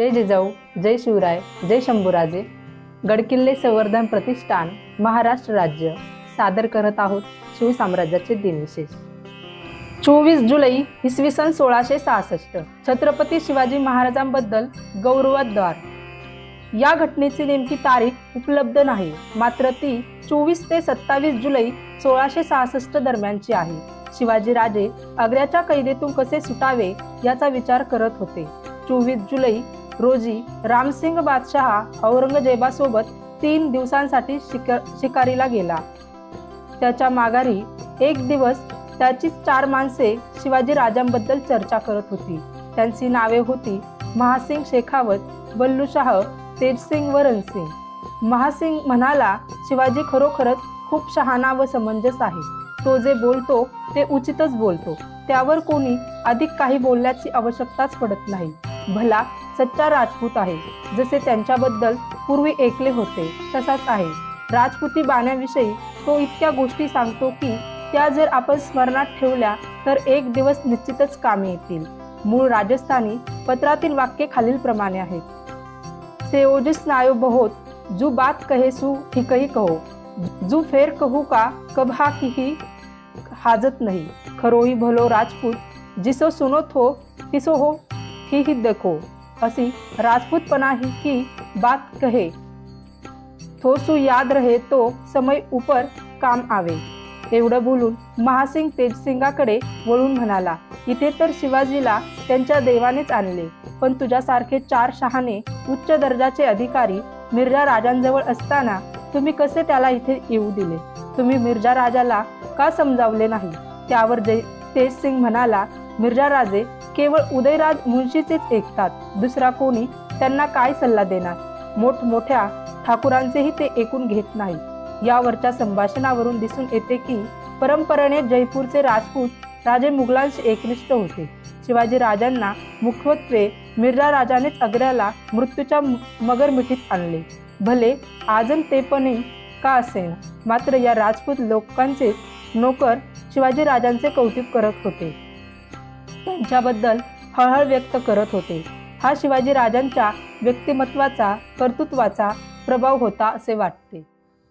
जय जिजाऊ जय शिवराय जय शंभूराजे. गडकिल्ले संवर्धन प्रतिष्ठान महाराष्ट्र राज्य. सादर करत आहोत शिवसाम्राज्याचे दिनविशेष. चोवीस जुलै इसवी सन सोळाशे सहासष्ट. छत्रपती शिवाजी महाराजांबद्दल गौरवोद्गार. या घटनेची नेमकी तारीख उपलब्ध नाही. मात्र ती चोवीस ते सत्तावीस जुलै सोळाशे सहासष्ट दरम्यानची आहे. शिवाजी राजे आग्र्याच्या कैदेतून कसे सुटावे याचा विचार करत होते. चोवीस जुलै रोजी रामसिंग बादशहा औरंगजेबासोबत तीन दिवसांसाठी शिक शिकारीला गेला. त्याच्या माघारी एक दिवस त्याचीच चार माणसे शिवाजी राजांबद्दल चर्चा करत होती. त्यांची नावे होती महासिंग शेखावत बल्लूशाह तेजसिंग व रणसिंग. महासिंग म्हणाला शिवाजी खरोखरच खूप शहाणा व समंजस आहे. तो जे बोलतो ते उचितच बोलतो. त्यावर कोणी अधिक काही बोलण्याची आवश्यकताच पडत नाही. भला सच्चा राजपूत आहे. जसे त्यांच्याबद्दल पूर्वी ऐकले होते तसाच आहे. राजपुती बाण्याविषयी तो इतक्या गोष्टी सांगतो की त्या जर आपण स्मरणात ठेवल्या तर एक दिवस निश्चितच कामी येतील. मूळ राजस्थानी पत्रातील वाक्य खालीलप्रमाणे आहेत सेओजी स्नायू बहोत जू बात कहे सु ठिकही कहो जू फेर कहू का कभा किही हाजत नाही. खरोही भलो राजपूत जिसो सुनो थो तिसो हो ही ही देखो. अशी राजपूतपणा ही की बात कहे. थोसू याद रहे तो समय उपर काम आवे. एवढं बोलून महासिंग तेजसिंगाकडे वळून म्हणाला इथे तर शिवाजीला त्यांच्या देवानेच आणले पण तुझ्यासारखे चार शहाणे उच्च दर्जाचे अधिकारी मिर्जा राजांजवळ असताना तुम्ही कसे त्याला इथे येऊ दिले? तुम्ही मिर्जा राजाला का समजावले नाही? त्यावर जय तेजसिंग म्हणाला मिर्जा राजे केवळ उदयराज मुंशीचेच ऐकतात. दुसरा कोणी त्यांना काय सल्ला देणार? मोठमोठ्या ठाकूरांचेही ते ऐकून घेत नाही. यावरच्या संभाषणावरून दिसून येते की परंपरेने जयपूरचे राजपूत राजे मुघलांशी एकनिष्ठ होते. शिवाजी राजांना मुख्यत्वे मिर्झा राजानेच आग्र्याला मृत्यूच्या मगरमिठीत आणले. भले आजन ते का असेल मात्र या राजपूत लोकांचेच नोकर शिवाजी राजांचे कौतुक करत होते. त्यांच्याबद्दल हळहळ व्यक्त करत होते. हा शिवाजी राजांच्या व्यक्तिमत्वाचा कर्तृत्वाचा प्रभाव होता असे वाटते.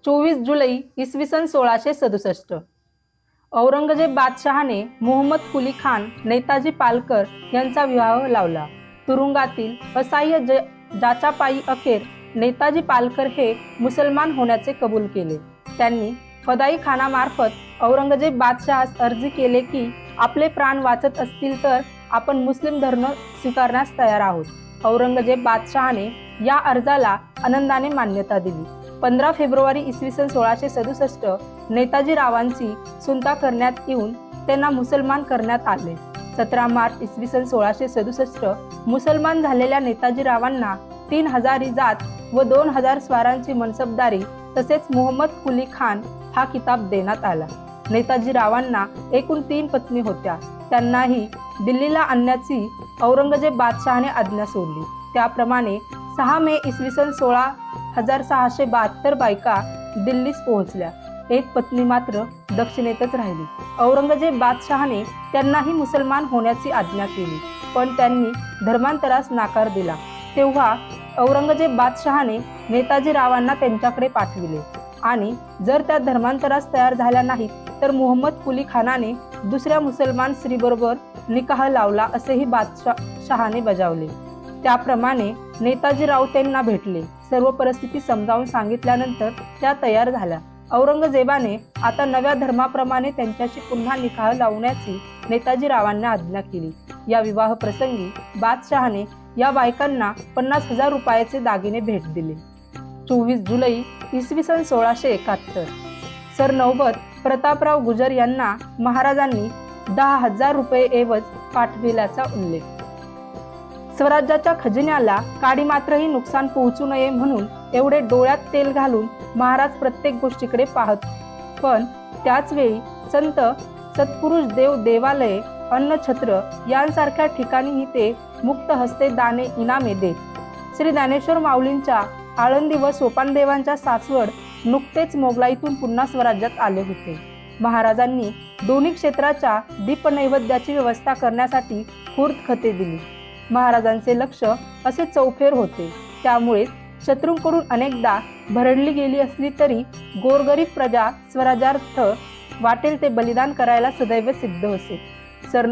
चोवीस जुलै इसवी सन सोळाशे सदुसष्ट. औरंगजेब बादशहाने मोहम्मद कुली खान नेताजी पालकर यांचा विवाह लावला. तुरुंगातील असह्य ज जाच्या पायी अखेर नेताजी पालकर हे मुसलमान होण्याचे कबूल केले. त्यांनी फदाई खानामार्फत औरंगजेब बादशहास अर्जी केले की आपले प्राण वाचत असतील तर आपण मुस्लिम धर्म स्वीकारण्यास तयार आहोत. औरंगजेब बादशहाने या अर्जाला आनंदाने मान्यता दिली. पंधरा फेब्रुवारी इसवी सन सोळाशे सदुसष्ट नेताजी रावांची सुनता करण्यात येऊन त्यांना मुसलमान करण्यात आले. सतरा मार्च इसवी सन सोळाशे सदुसष्ट मुसलमान झालेल्या नेताजी रावांना तीन हजारी जात व दोन हजार स्वारांची मनसबदारी तसेच मोहम्मद कुली खान हा किताब देण्यात आला. नेताजी रावांना एकूण तीन पत्नी होत्या. त्यांनाही दिल्लीला आणण्याची औरंगजेब बादशहाने आज्ञा सोडली. त्याप्रमाणे सहा मे इसवी सन सोळा हजार सहाशे बहात्तर बायका दिल्लीस पोहोचल्या. एक पत्नी मात्र दक्षिणेतच राहिली. औरंगजेब बादशहाने त्यांनाही मुसलमान होण्याची आज्ञा केली पण त्यांनी धर्मांतरास नाकार दिला. तेव्हा औरंगजेब बादशहाने नेताजी रावांना त्यांच्याकडे पाठविले आणि जर त्या धर्मांतरास तयार झाल्या नाहीत तर मोहम्मद कुली खानाने दुसऱ्या मुसलमान स्त्रीबरोबर निकाह लावला असेही बादशाह शहाने बजावले. त्याप्रमाणे नेताजीराव त्यांना भेटले. सर्व परिस्थिती समजावून सांगितल्यानंतर त्या तयार झाल्या. औरंगजेबाने आता नव्या धर्माप्रमाणे त्यांच्याशी पुन्हा निकाह लावण्याची नेताजी रावांना आज्ञा केली. या विवाह प्रसंगी बादशहाने या बायकांना पन्नास हजार रुपयाचे दागिने भेट दिले. चोवीस जुलै इसवी सन सोळाशे एकाहत्तर. सर नौबत प्रतापराव गुजर यांना महाराजांनी दहा हजार रुपये एवज पाठविल्याचा उल्लेख. स्वराज्याच्या खजिन्याला काडी मात्रही नुकसान पोहोचू नये म्हणून एवढे डोळ्यात तेल घालून महाराज प्रत्येक गोष्टीकडे पाहत पण त्याच वेळी संत सत्पुरुष देव देवालये अन्नछत्र यांसारख्या ठिकाणीही ते मुक्त हस्ते दाने इनामे देत. श्री ज्ञानेश्वर माऊलींच्या आळंदी व सोपानदेवांच्या सासवड नुकतेच मोगलाईतून पुन्हा स्वराज्यात आले होते. महाराजांनी दोन्ही क्षेत्राच्या दीपनैवेद्याची व्यवस्था करण्यासाठी खूर्द खते दिली. महाराजांचे लक्ष असे चौफेर होते. त्यामुळे शत्रूंकडून अनेकदा भरडली गेली असली तरी गोरगरीब प्रजा स्वराज्यार्थ वाटेल ते बलिदान करायला सदैव सिद्ध होते सर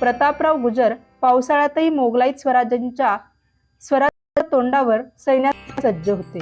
प्रतापराव गुजर पावसाळ्यातही मोगलाई स्वराज्यांच्या स्वराज्य तोंडावर सैन्यात सज्ज होते.